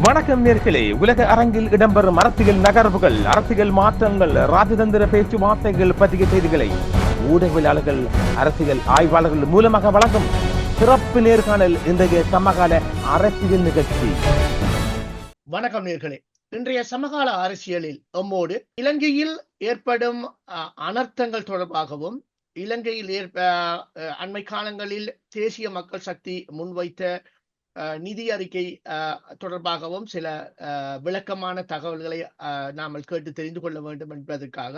வணக்கம் நேர்களே உலக அரங்கில் இடம்பெறும் அரசியல் நகர்வுகள் அரசியல் மாற்றங்கள் ராஜதந்திர பேச்சுவார்த்தைகள் பற்றிய செய்திகளை ஊடகவியலாளர்கள் அரசியல் ஆய்வாளர்கள் மூலமாக வழங்கும் சிறப்பு நேர்காணல் இன்றைய சமகால அரசியல் நிகழ்ச்சி. வணக்கம் நேர்களே. இன்றைய சமகால அரசியலில் நம்மோடு இலங்கையில் ஏற்படும் அஹ், அனர்த்தங்கள் தொடர்பாகவும் இலங்கையில் ஏற்ப அஹ், அண்மை காலங்களில் தேசிய மக்கள் சக்தி முன்வைத்த நிதி அறிக்கை தொடர்பாகவும் சில விளக்கமான தகவல்களை அஹ், நாமல் கேட்டு தெரிந்து கொள்ள வேண்டும் என்பதற்காக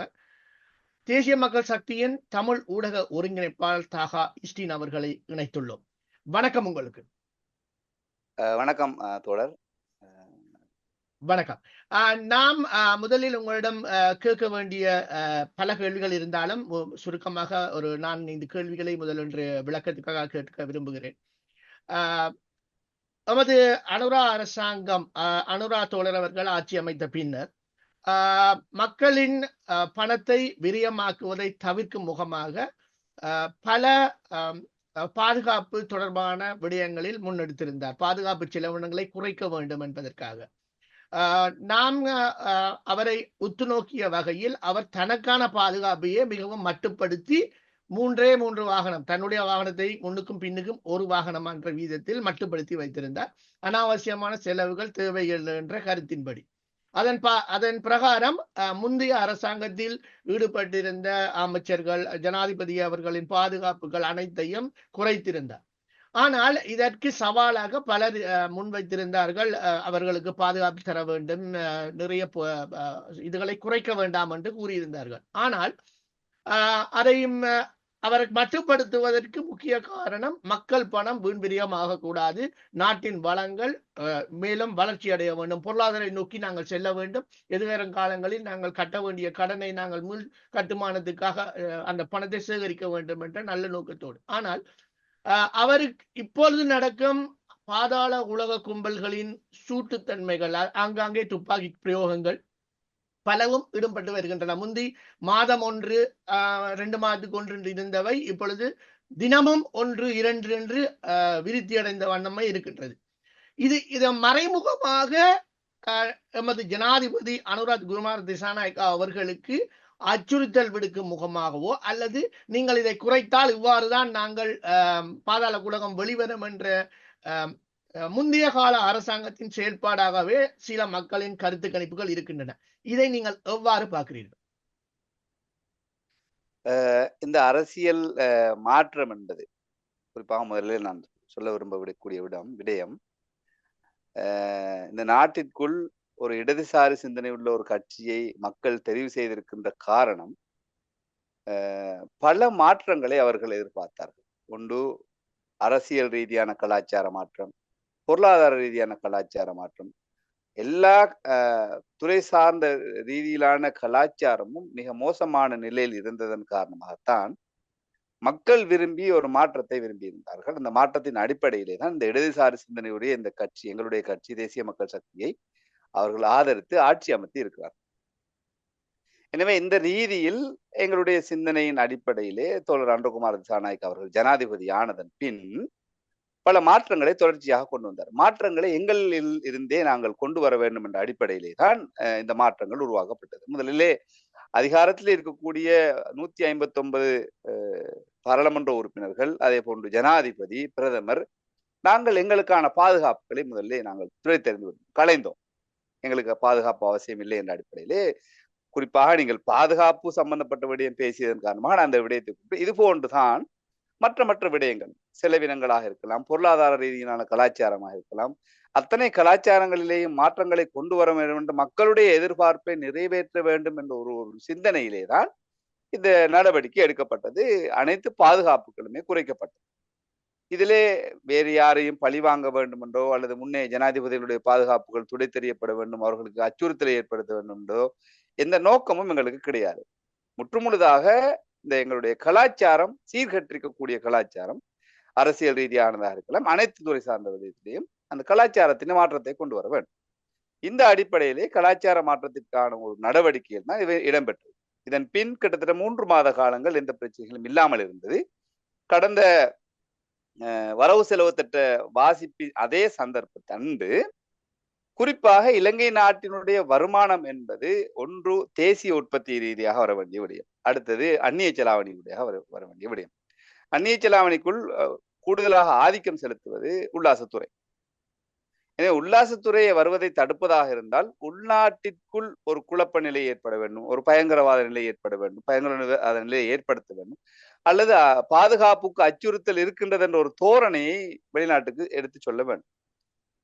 தேசிய மக்கள் சக்தியின் தமிழ் ஊடக ஒருங்கிணைப்பாளர் தாகா இஸ்டின் அவர்களை இணைத்துள்ளோம். வணக்கம் உங்களுக்கு. வணக்கம் தோழர். வணக்கம். நாம் முதலில் உங்களிடம் கேட்க வேண்டிய பல கேள்விகள் இருந்தாலும் சுருக்கமாக ஒரு நான் இந்த கேள்விகளை முதலொன்று விளக்கத்துக்காக கேட்க விரும்புகிறேன். நமது அனுரா அரசாங்கம் அனுரா தோழர் அவர்கள் ஆட்சி அமைத்த பின்னர் ஆஹ் மக்களின் பணத்தை விரியமாக்குவதை தவிர்க்கும் முகமாக பல பாதுகாப்பு தொடர்பான விடயங்களில் முன்னெடுத்திருந்தார். பாதுகாப்பு செலவினங்களை குறைக்க வேண்டும் என்பதற்காக. ஆஹ் நாம் ஆஹ் அவரை உத்து நோக்கிய வகையில் அவர் தனக்கான பாதுகாப்பையே மிகவும் மட்டுப்படுத்தி மூன்றே மூன்று வாகனம் தன்னுடைய வாகனத்தை முன்னுக்கும் பின்னுக்கும் ஒரு வாகனம் என்ற வீதத்தில் மட்டுப்படுத்தி வைத்திருந்தார். அனாவசியமான செலவுகள் தேவையில்லை என்ற கருத்தின்படி. அதன் பா அதன் பிரகாரம் முந்தைய அரசாங்கத்தில் ஈடுபட்டிருந்த அமைச்சர்கள் ஜனாதிபதி அவர்களின் பாதுகாப்புகள் அனைத்தையும் குறைத்திருந்தார். ஆனால் இதற்கு சவாலாக பலர் அஹ், முன்வைத்திருந்தார்கள். அஹ், அவர்களுக்கு பாதுகாப்பு தர வேண்டும் அஹ், நிறைய அஹ், இதுகளை குறைக்க வேண்டாம் என்று கூறியிருந்தார்கள். ஆனால் அதையும் அஹ், அவரை மட்டுப்படுத்துவதற்கு முக்கிய காரணம் மக்கள் பணம் வீண்விரியம் கூடாது நாட்டின் வளங்கள் மேலும் வளர்ச்சி அடைய வேண்டும். பொருளாதார நோக்கி நாங்கள் செல்ல வேண்டும். எதிர்வரும் காலங்களில் நாங்கள் கட்ட வேண்டிய கடனை நாங்கள் மீள் கட்டுமானத்துக்காக அஹ், அந்த பணத்தை சேகரிக்க வேண்டும் என்ற நல்ல நோக்கத்தோடு. ஆனால் அவருக்கு இப்பொழுது நடக்கும் பாதாள உலக கும்பல்களின் சூட்டுத்தன்மைகள் ஆங்காங்கே துப்பாக்கி பிரயோகங்கள் பலவும் இடம்பட்டு வருகின்றன. முந்தி மாதம் ஒன்று ஆஹ் ரெண்டு மாதத்துக்கு ஒன்று இருந்தவை இப்பொழுது தினமும் ஒன்று இரண்டு என்று அஹ் விருத்தி அடைந்த வண்ணமே இருக்கின்றது. இது இதை மறைமுகமாக எமது ஜனாதிபதி அனுராத் குருமார் திசாநாயக்கா அவர்களுக்கு அச்சுறுத்தல் விடுக்கும் முகமாகவோ அல்லது நீங்கள் இதை குறைத்தால் இவ்வாறுதான் நாங்கள் பாதாள குலகம் வெளிவரும் என்ற அஹ், முந்தைய கால அரசாங்கத்தின் செயல்பாடாகவே சில மக்களின் கருத்து கணிப்புகள் இருக்கின்றன. இதை நீங்கள் எவ்வாறு பார்க்கிறீர்கள்? அஹ் இந்த அரசியல் அஹ், மாற்றம் என்பது குறிப்பாக முதலில் நான் சொல்ல விரும்பக்கூடிய விடம் விடயம் அஹ், இந்த நாட்டிற்குள் ஒரு இடதுசாரி சிந்தனை உள்ள ஒரு கட்சியை மக்கள் தெரிவு செய்திருக்கின்ற காரணம் பல மாற்றங்களை அவர்கள் எதிர்பார்த்தார்கள். ஒன்று அரசியல் ரீதியான கலாச்சார மாற்றம் பொருளாதார ரீதியான கலாச்சார மாற்றம். எல்லா அஹ், துறை சார்ந்த ரீதியிலான கலாச்சாரமும் மிக மோசமான நிலையில் இருந்ததன் காரணமாகத்தான் மக்கள் விரும்பி ஒரு மாற்றத்தை விரும்பி இருந்தார்கள் அந்த மாற்றத்தின் அடிப்படையிலே தான் இந்த இடதுசாரி சிந்தனையுடைய இந்த கட்சி எங்களுடைய கட்சி தேசிய மக்கள் சக்தியை அவர்கள் ஆதரித்து ஆட்சி அமைத்து இருக்கிறார் எனவே இந்த ரீதியில் எங்களுடைய சிந்தனையின் அடிப்படையிலே தோழர் அன்றகுமார் திசாநாயக் அவர்கள் ஜனாதிபதி ஆனதன் பின் பல மாற்றங்களை தொடர்ச்சியாக கொண்டு வந்தார். மாற்றங்களை எங்களில் இருந்தே நாங்கள் கொண்டு வர வேண்டும் என்ற அடிப்படையிலே தான் இந்த மாற்றங்கள் உருவாக்கப்பட்டது. முதலிலே அதிகாரத்தில் இருக்கக்கூடிய நூத்தி ஐம்பத்தி ஒன்பது பாராளுமன்ற உறுப்பினர்கள் அதே போன்று ஜனாதிபதி பிரதமர் நாங்கள் எங்களுக்கான பாதுகாப்புகளை முதல்ல நாங்கள் துறை தெரிந்து கலைந்தோம் எங்களுக்கு பாதுகாப்பு அவசியம் இல்லை என்ற அடிப்படையிலே குறிப்பாக நீங்கள் பாதுகாப்பு சம்பந்தப்பட்ட விடயம் பேசியதன் காரணமாக நான் அந்த விடயத்தை இது போன்றுதான் மற்ற மற்ற விடயங்கள். செலவினங்களாக இருக்கலாம் பொருளாதார ரீதியிலான கலாச்சாரமாக இருக்கலாம். அத்தனை கலாச்சாரங்களிலேயும் மாற்றங்களை கொண்டு வர வேண்டும் என்று மக்களுடைய எதிர்பார்ப்பை நிறைவேற்ற வேண்டும் என்ற ஒரு ஒரு சிந்தனையிலே தான் இந்த நடவடிக்கை எடுக்கப்பட்டது. அனைத்து பாதுகாப்புகளுமே குறைக்கப்பட்டது. இதிலே வேறு யாரையும் பழி வாங்க வேண்டும் என்றோ அல்லது முன்னே ஜனாதிபதிகளுடைய பாதுகாப்புகள் துடை தெரியப்பட வேண்டும் அவர்களுக்கு அச்சுறுத்தலை ஏற்படுத்த வேண்டும் என்றோ எந்த நோக்கமும் எங்களுக்கு கிடையாது. முற்றுமுழுதாக இந்த எங்களுடைய கலாச்சாரம் சீர்கற்றிருக்கக்கூடிய கலாச்சாரம் அரசியல் ரீதியானதாக இருக்கலாம் அனைத்து துறை சார்ந்த விதத்திலையும் அந்த கலாச்சாரத்தின் மாற்றத்தை கொண்டு வர வேண்டும். இந்த அடிப்படையிலே கலாச்சார மாற்றத்திற்கான ஒரு நடவடிக்கையில் தான் இவை இடம்பெற்றது. இதன் பின் கிட்டத்தட்ட மூன்று மாத காலங்கள் எந்த பிரச்சனைகளும் இல்லாமல் இருந்தது. கடந்த அஹ், வரவு செலவு திட்ட வாசிப்பி அதே சந்தர்ப்பத்தன்று குறிப்பாக இலங்கை நாட்டினுடைய வருமானம் என்பது ஒன்று தேசிய உற்பத்தி ரீதியாக வர வேண்டிய விடயம். அடுத்தது அந்நிய செலாவணியுடைய வர வர வேண்டிய விடயம். அந்நிய செலாவணிக்குள் அஹ், கூடுதலாக ஆதிக்கம் செலுத்துவது உல்லாசத்துறை. எனவே உல்லாசத்துறையை வருவதை தடுப்பதாக இருந்தால் உள்நாட்டிற்குள் ஒரு குழப்ப நிலை ஏற்பட வேண்டும் ஒரு பயங்கரவாத நிலை ஏற்பட வேண்டும் பயங்கரவாத நிலையை ஏற்படுத்த வேண்டும் அல்லது பாதுகாப்புக்கு அச்சுறுத்தல் இருக்கின்றது என்ற ஒரு தோரணையை வெளிநாட்டுக்கு எடுத்து சொல்ல வேண்டும்.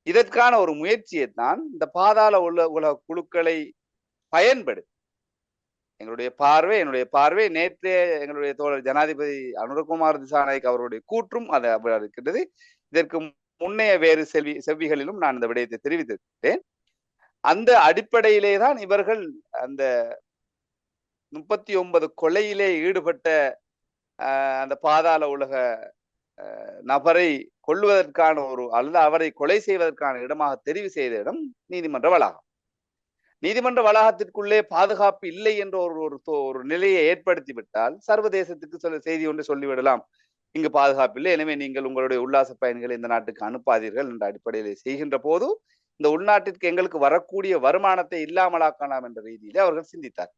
இதற்கான ஒரு முயற்சியை தான் இந்த பாதாள உல உலக குழுக்களை பயன்படுத்தி எங்களுடைய பார்வை என்னுடைய பார்வை நேற்று எங்களுடைய தோழர் ஜனாதிபதி அனுரகுமார் திசாநாயக் அவருடைய கூற்றும் அது அப்படி இருக்கின்றது. இதற்கு முன்னைய வேறு செல்வி செவ்விகளிலும் நான் இந்த விடயத்தை தெரிவித்திருக்கிறேன். அந்த அடிப்படையிலே தான் இவர்கள் அந்த முப்பத்தி ஒன்பது கொலையிலே ஈடுபட்ட அந்த பாதாள உலக நபரை கொள்வதற்கான ஒரு அல்லது அவரை கொலை செய்வதற்கான இடமாக தெரிவு செய்த இடம் நீதிமன்ற வளாகம். நீதிமன்ற வளாகத்திற்குள்ளே பாதுகாப்பு இல்லை என்ற ஒரு ஒரு ஒரு நிலையை ஏற்படுத்தி விட்டால் சர்வதேசத்துக்கு சொல்ல செய்தி ஒன்று சொல்லிவிடலாம். இங்கு பாதுகாப்பு இல்லை. எனவே நீங்கள் உங்களுடைய உல்லாச பயணிகளை இந்த நாட்டுக்கு அனுப்பாதீர்கள் என்ற அடிப்படையில் செய்கின்ற போது இந்த உள்நாட்டிற்கு எங்களுக்கு வரக்கூடிய வருமானத்தை இல்லாமலாக்கலாம் என்ற ரீதியிலே அவர்கள் சிந்தித்தார்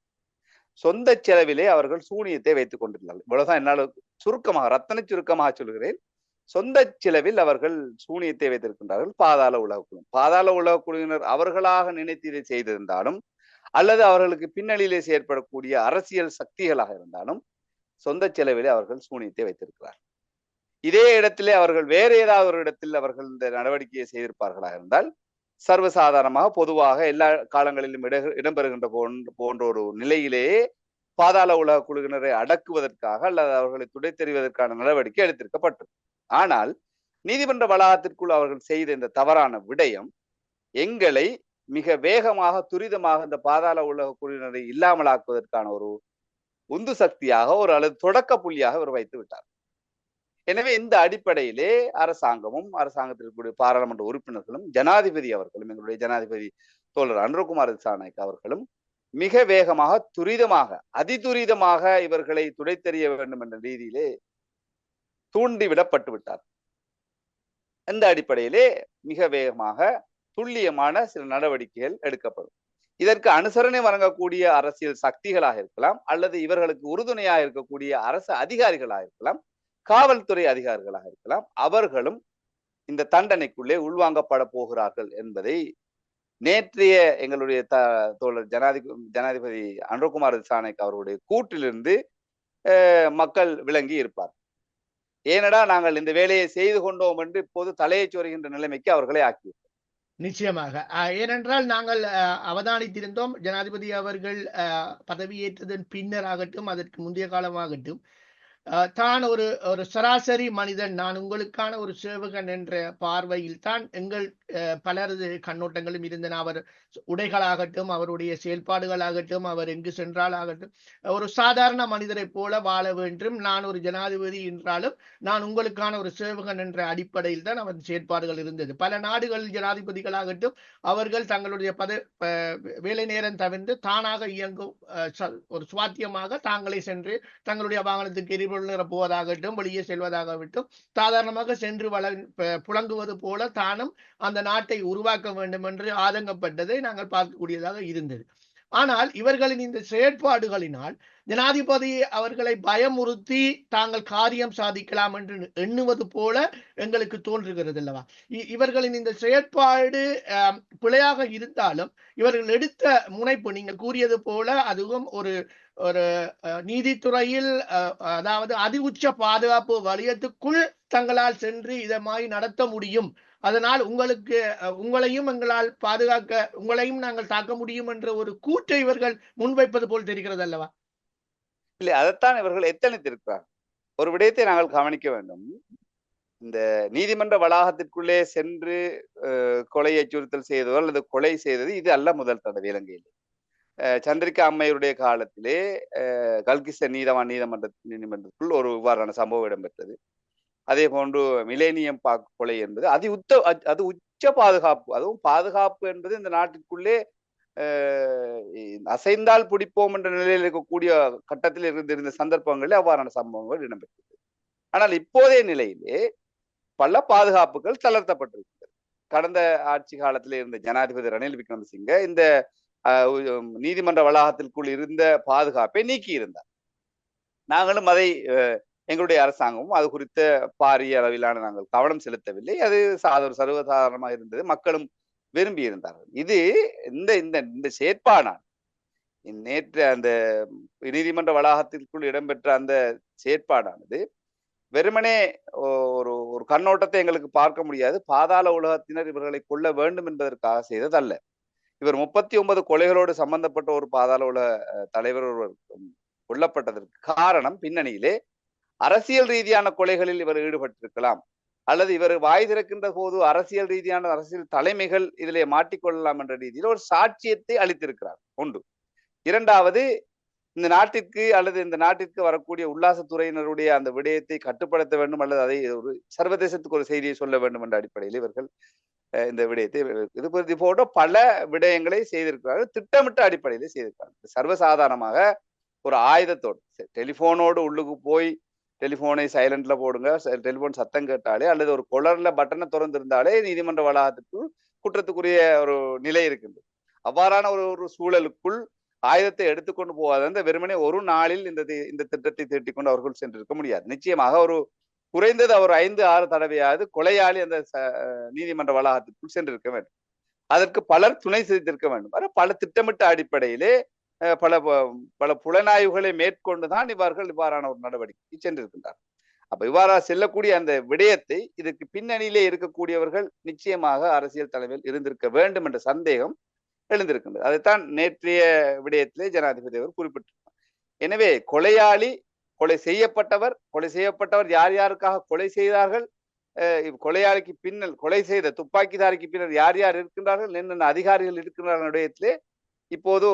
சொந்த செலவிலே அவர்கள் சூனியத்தை வைத்துக் கொண்டிருந்தார்கள். இவ்வளவுதான் என்னால் சுருக்கமாக ரத்தன சுருக்கமாக சொல்கிறேன். சொந்த செலவில் அவர்கள் சூனியத்தை வைத்திருக்கின்றார்கள் பாதாள உலக பாதாள உலக குழுவினர் அவர்களாக நினைத்து இதை செய்திருந்தாலும் அல்லது அவர்களுக்கு பின்னணியிலே செயற்படக்கூடிய அரசியல் சக்திகளாக இருந்தாலும் சொந்த செலவிலே அவர்கள் சூனியத்தை வைத்திருக்கிறார் இதே இடத்திலே அவர்கள் வேறு ஏதாவது ஒரு இடத்தில் அவர்கள் இந்த நடவடிக்கையை செய்திருப்பார்களா இருந்தால் சர்வசாதாரணமாக பொதுவாக எல்லா காலங்களிலும் இட இடம்பெறுகின்ற போன்ற போன்ற ஒரு நிலையிலேயே பாதாள உலக குழுவினரை அடக்குவதற்காக அல்லது அவர்களை துடைத்தெறிவதற்கான நடவடிக்கை எடுத்திருக்கப்பட்டது ஆனால் நீதிமன்ற வளாகத்திற்குள் அவர்கள் செய்த இந்த தவறான விடயம் எங்களை மிக வேகமாக துரிதமாக இந்த பாதாள உலக குழுவினரை இல்லாமலாக்குவதற்கான ஒரு உந்து சக்தியாக ஒரு அல்லது தொடக்க புள்ளியாக அவர் வைத்து விட்டார். எனவே இந்த அடிப்படையிலே அரசாங்கமும் அரசாங்கத்திற்குரிய பாராளுமன்ற உறுப்பினர்களும் ஜனாதிபதி அவர்களும் எங்களுடைய ஜனாதிபதி தோழர் அனுரகுமார் திசாநாயக் அவர்களும் மிக வேகமாக துரிதமாக அதிதுரிதமாக இவர்களை துடைத்தெறிய வேண்டும் என்ற ரீதியிலே தூண்டிவிடப்பட்டு விட்டார். இந்த அடிப்படையிலே மிக வேகமாக துல்லியமான சில நடவடிக்கைகள் எடுக்கப்படும். இதற்கு அனுசரணை வழங்கக்கூடிய அரசியல் சக்திகளாக இருக்கலாம் அல்லது இவர்களுக்கு உறுதுணையாக இருக்கக்கூடிய அரசு அதிகாரிகளாக இருக்கலாம் காவல்துறை அதிகாரிகளாக இருக்கலாம் அவர்களும் இந்த தண்டனைக்குள்ளே உள்வாங்கப்பட போகிறார்கள் என்பதை நேற்றைய எங்களுடைய த தோழர் ஜனாதிபதி ஜனாதிபதி அனுரகுமார் திசானைக் அவருடைய கூட்டிலிருந்து அஹ், மக்கள் விளங்கி இருப்பார் ஏனடா நாங்கள் இந்த வேலையை செய்து கொண்டோம் என்று இப்போது தலையை சொருகின்ற நிலைமைக்கு அவர்களை ஆக்கி நிச்சயமாக. ஏனென்றால் நாங்கள் அஹ், அவதானித்திருந்தோம். ஜனாதிபதி அவர்கள் அஹ், பதவியேற்றதன் பின்னர் ஆகட்டும் அதற்கு முந்தைய காலமாகட்டும் தான் ஒரு ஒரு சராசரி மனிதன். நான் உங்களுக்கான ஒரு சேவகன் என்ற பார்வையில் தான் எங்கள் பலரது கண்ணோட்டங்களும் இருந்தன. அவர் உடைகளாகட்டும் அவருடைய செயல்பாடுகளாகட்டும் அவர் எங்கு சென்றால் ஆகட்டும் ஒரு சாதாரண மனிதரை போல வாழ வேண்டும். நான் ஒரு ஜனாதிபதி என்றாலும் நான் உங்களுக்கான ஒரு சேவகன் என்ற அடிப்படையில் தான் அவர் செயற்பாடுகள் இருந்தது. பல நாடுகளில் ஜனாதிபதிகளாகட்டும் அவர்கள் தங்களுடைய பத வேலை நேரம் தவிர்த்து தானாக இயங்கும் ஒரு சுவாத்தியமாக தாங்களே சென்று தங்களுடைய வாகனத்துக்கு எரிபொருள் போவதாகட்டும் வெளியே செல்வதாகட்டும் சாதாரணமாக சென்று வள புழங்குவது போல தானும் அந்த நாட்டை உருவாக்க வேண்டும் என்று ஆதங்கப்பட்டதை நாங்கள் பார்க்கக்கூடியதாக இருந்தது. ஆனால் இவர்களின் இந்த செயற்பாடுகளினால் ஜனாதிபதி அவர்களை பயமுறுத்தி தாங்கள் காரியம் சாதிக்கலாம் என்று எண்ணுவது போல எங்களுக்கு தோன்றுகிறது அல்லவா? இவர்களின் இந்த செயற்பாடு பிழையாக இருந்தாலும் இவர்கள் எடுத்த முனைப்பு நீங்கள் கூறியது போல அதுவும் ஒரு ஒரு நீதித்துறையில் அதாவது அதி உச்ச பாதுகாப்பு வலயத்துக்குள் தங்களால் சென்று இதை மாதிரி நடத்த முடியும். அதனால் உங்களுக்கு உங்களையும் எங்களால் பாதுகாக்க உங்களையும் நாங்கள் தாக்க முடியும் என்ற ஒரு கூற்றை இவர்கள் முன்வைப்பது போல் தெரிகிறது அல்லவா இல்லை அதைத்தான் இவர்கள் எத்தனைத்திருக்கிறார் ஒரு விடயத்தை நாங்கள் கவனிக்க வேண்டும். இந்த நீதிமன்ற வளாகத்திற்குள்ளே சென்று அஹ், கொலை அச்சுறுத்தல் செய்ததோ அல்லது கொலை செய்தது இது அல்ல முதல் தடவை இலங்கையில். சந்திரிகா அம்மையுடைய காலத்திலே கல்கிஸ்த நீதவான் நீதிமன்ற நீதிமன்றத்துக்குள் ஒரு இவ்வாறான சம்பவம் இடம்பெற்றது. அதே போன்று மிலேனியம் பாக் கொலை என்பது அது உத்த அது உச்ச பாதுகாப்பு அதுவும் பாதுகாப்பு என்பது இந்த நாட்டிற்குள்ளே அசைந்தால் பிடிப்போம் என்ற நிலையில் இருக்கக்கூடிய கட்டத்தில் இருந்திருந்த சந்தர்ப்பங்களில் அவ்வாறான சம்பவங்கள் இடம்பெற்றது ஆனால் இப்போதைய நிலையிலே பல பாதுகாப்புகள் தளர்த்தப்பட்டிருக்கிறது கடந்த ஆட்சி காலத்தில் இருந்த ஜனாதிபதி ரணில் விக்ரமசிங்க இந்த நீதிமன்ற வளாகத்திற்குள் இருந்த பாதுகாப்பை நீக்கி இருந்தார் நாங்களும் அதை அஹ், எங்களுடைய அரசாங்கமும் அது குறித்த பாரிய அளவிலான நாங்கள் கவனம் செலுத்தவில்லை. அது சாதாரண சர்வசாதாரணமாக இருந்தது. மக்களும் விரும்பி இருந்தார்கள் இது இந்த இந்த இந்த செயற்பாடான நேற்று அந்த நீதிமன்ற வளாகத்திற்குள் இடம்பெற்ற அந்த செயற்பாடானது வெறுமனே ஒரு ஒரு கண்ணோட்டத்தை எங்களுக்கு பார்க்க முடியாது. பாதாள உலகத்தினர் இவர்களை கொள்ள வேண்டும் என்பதற்காக செய்ததல்ல. இவர் முப்பத்தி ஒன்பது கொலைகளோடு சம்பந்தப்பட்ட ஒரு பாதாள உலக தலைவர் ஒருவர் கொல்லப்பட்டதற்கு காரணம் பின்னணியிலே அரசியல் ரீதியான கொலைகளில் இவர் ஈடுபட்டிருக்கலாம். அல்லது இவர் வாய் திறக்கின்ற போது அரசியல் ரீதியான அரசியல் தலைமைகள் இதிலே மாட்டிக்கொள்ளலாம் என்ற ரீதியில் ஒரு சாட்சியத்தை அளித்திருக்கிறார். ஒன்று இரண்டாவது இந்த நாட்டிற்கு அல்லது இந்த நாட்டிற்கு வரக்கூடிய உல்லாசத்துறையினருடைய அந்த விடயத்தை கட்டுப்படுத்த வேண்டும் அல்லது அதை ஒரு சர்வதேசத்துக்கு ஒரு செய்தியை சொல்ல வேண்டும் என்ற அடிப்படையில் இவர்கள் இந்த விடயத்தை இது போ- போன்ற பல விடயங்களை செய்திருக்கிறார்கள். திட்டமிட்ட அடிப்படையில் செய்திருக்கிறார்கள். சர்வசாதாரணமாக ஒரு ஆயுதத்தோடு டெலிஃபோனோடு உள்ளுக்கு போய் டெலிஃபோனை சைலண்ட்ல போடுங்க டெலிபோன் சத்தம் கேட்டாலே அல்லது ஒரு கொலர்ல பட்டனை திறந்திருந்தாலே நீதிமன்ற வளாகத்துக்குள் குற்றத்துக்குரிய ஒரு நிலை இருக்கின்றது. அவ்வாறான ஒரு ஒரு சூழலுக்குள் ஆயுதத்தை எடுத்துக்கொண்டு போகாத அந்த வெறுமனே ஒரு நாளில் இந்த இந்த திட்டத்தை தீட்டிக் கொண்டு அவர்கள் சென்றிருக்க முடியாது. நிச்சயமாக ஒரு குறைந்தது அவர் ஐந்து ஆறு தடவையாவது கொலையாளி அந்த நீதிமன்ற வளாகத்திற்குள் சென்றிருக்க வேண்டும். அதற்கு பலர் துணை செய்திருக்க வேண்டும். வர பல திட்டமிட்ட அடிப்படையிலே அஹ், பல பல புலனாய்வுகளை மேற்கொண்டுதான் இவர்கள் இவ்வாறான ஒரு நடவடிக்கை சென்றிருக்கின்றார் அப்ப இவ்வாறா செல்லக்கூடிய அந்த விடயத்தை இதுக்கு பின்னணியிலே இருக்கக்கூடியவர்கள் நிச்சயமாக அரசியல் தலைமையில் இருந்திருக்க வேண்டும் என்ற சந்தேகம் எழுந்திருக்கின்றது. அதைத்தான் நேற்றைய விடயத்திலே ஜனாதிபதி அவர் குறிப்பிட்டிருந்தார் எனவே கொலையாளி கொலை செய்யப்பட்டவர் கொலை செய்யப்பட்டவர் யார் யாருக்காக கொலை செய்தார்கள்? அஹ் இவ் கொலையாளிக்கு பின்னல் கொலை செய்த துப்பாக்கிதாரிக்கு பின்னர் யார் யார் இருக்கின்றார்கள்? என்னென்ன அதிகாரிகள் இருக்கின்றார்கள் விடயத்திலே இப்போது